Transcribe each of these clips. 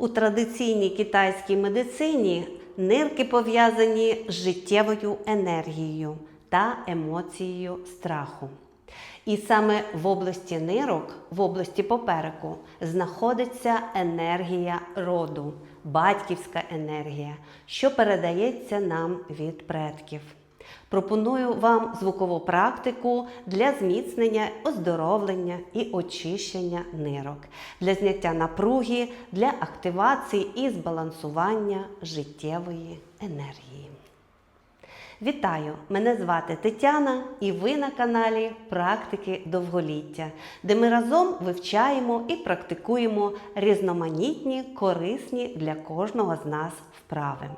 У традиційній китайській медицині нирки пов'язані з життєвою енергією та емоцією страху. І саме в області нирок, в області попереку, знаходиться енергія роду, батьківська енергія, що передається нам від предків. Пропоную вам звукову практику для зміцнення, оздоровлення і очищення нирок, для зняття напруги, для активації і збалансування життєвої енергії. Вітаю! Мене звати Тетяна, і ви на каналі Практики довголіття, де ми разом вивчаємо і практикуємо різноманітні, корисні для кожного з нас вправи.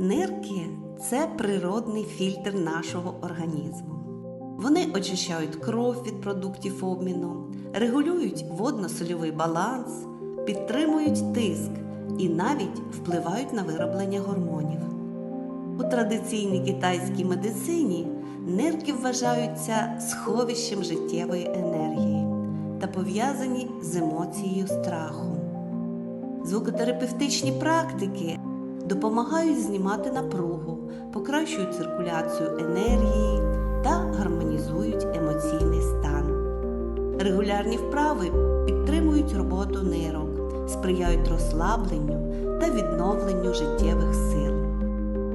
Нирки це природний фільтр нашого організму. Вони очищають кров від продуктів обміну, регулюють водно-сольовий баланс, підтримують тиск і навіть впливають на вироблення гормонів. У традиційній китайській медицині нирки вважаються сховищем життєвої енергії та пов'язані з емоцією страху. Звукотерапевтичні практики допомагають знімати напругу, покращують циркуляцію енергії та гармонізують емоційний стан. Регулярні вправи підтримують роботу нирок, сприяють розслабленню та відновленню життєвих сил.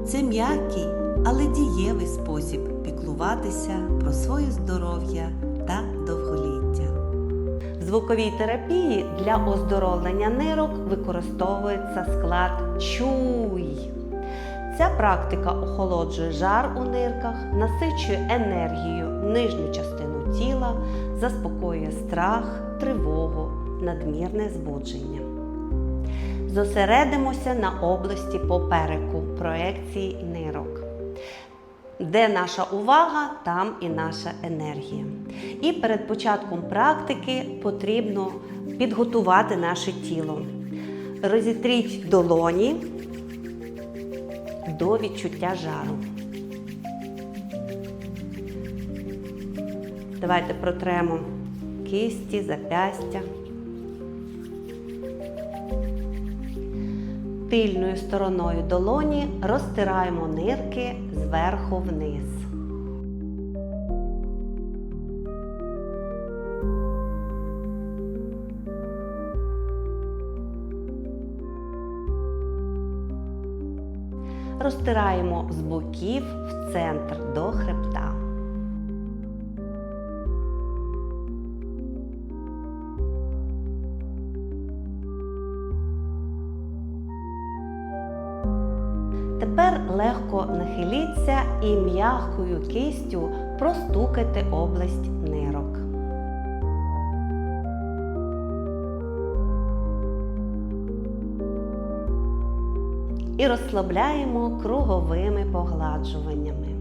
Це м'який, але дієвий спосіб піклуватися про своє здоров'я звуковій терапії для оздоровлення нирок використовується склад чуй. Ця практика охолоджує жар у нирках, насичує енергію нижню частину тіла, заспокоює страх, тривогу, надмірне збудження. Зосередимося на області попереку проекції. Де наша увага, там і наша енергія. І перед початком практики потрібно підготувати наше тіло. Розітріть долоні до відчуття жару. Давайте протремо кисті, запястя. Тильною стороною долоні розтираємо нирки зверху вниз. Розтираємо з боків в центр до хребта. Тепер легко нахиліться і м'якою кистю простукайте область нирок. І розслабляємо круговими погладжуваннями.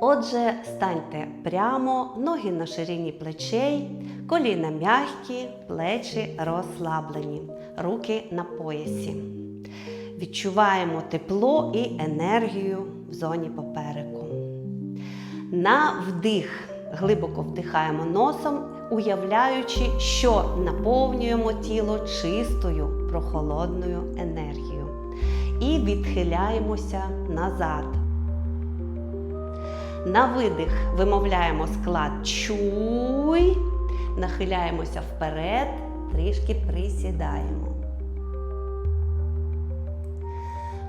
Отже, станьте прямо, ноги на ширині плечей, коліна м'які, плечі розслаблені, руки на поясі. Відчуваємо тепло і енергію в зоні попереку. На вдих глибоко вдихаємо носом, уявляючи, що наповнюємо тіло чистою прохолодною енергією. І відхиляємося назад. На видих вимовляємо склад чуй, нахиляємося вперед, трішки присідаємо.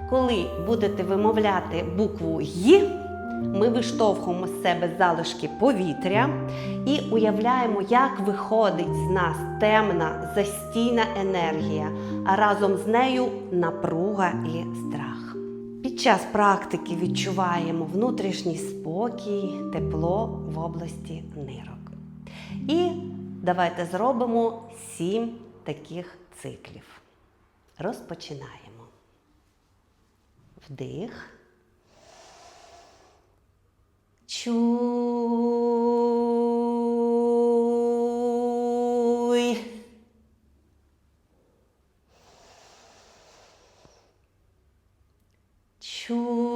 Коли будете вимовляти букву Й, ми виштовхуємо з себе залишки повітря і уявляємо, як виходить з нас темна застійна енергія, а разом з нею напруга і страх. Під час практики відчуваємо внутрішній спокій, тепло в області нирок. І давайте зробимо сім таких циклів. Розпочинаємо. Вдих. Чуй. Чуй.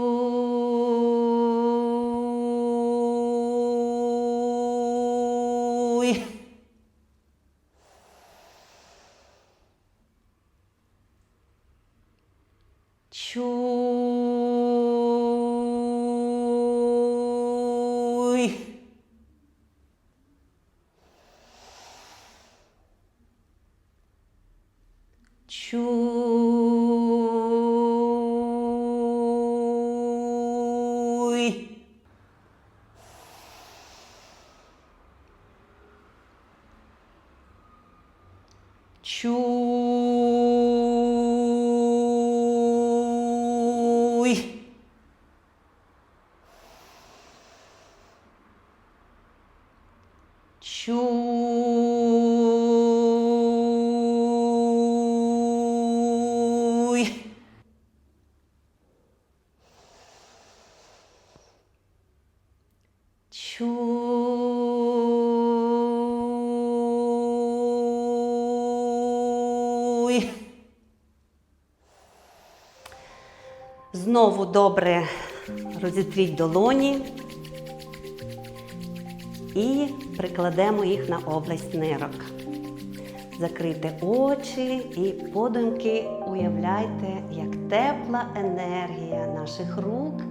Чуй. Знову добре розітріть долоні і прикладемо їх на область нирок. Закрийте очі і подумки уявляйте, як тепла енергія наших рук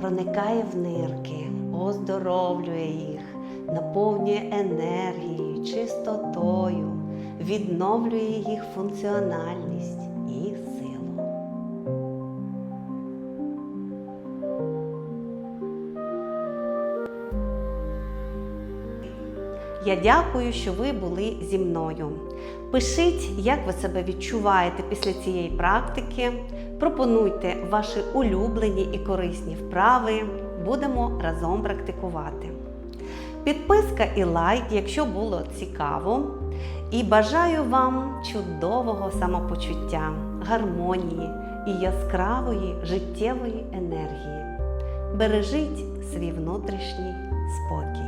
проникає в нирки, оздоровлює їх, наповнює енергією, чистотою, відновлює їх функціональність Я дякую, що ви були зі мною. Пишіть, як ви себе відчуваєте після цієї практики. Пропонуйте ваші улюблені і корисні вправи. Будемо разом практикувати. Підписка і лайк, якщо було цікаво. І бажаю вам чудового самопочуття, гармонії і яскравої життєвої енергії. Бережіть свій внутрішній спокій.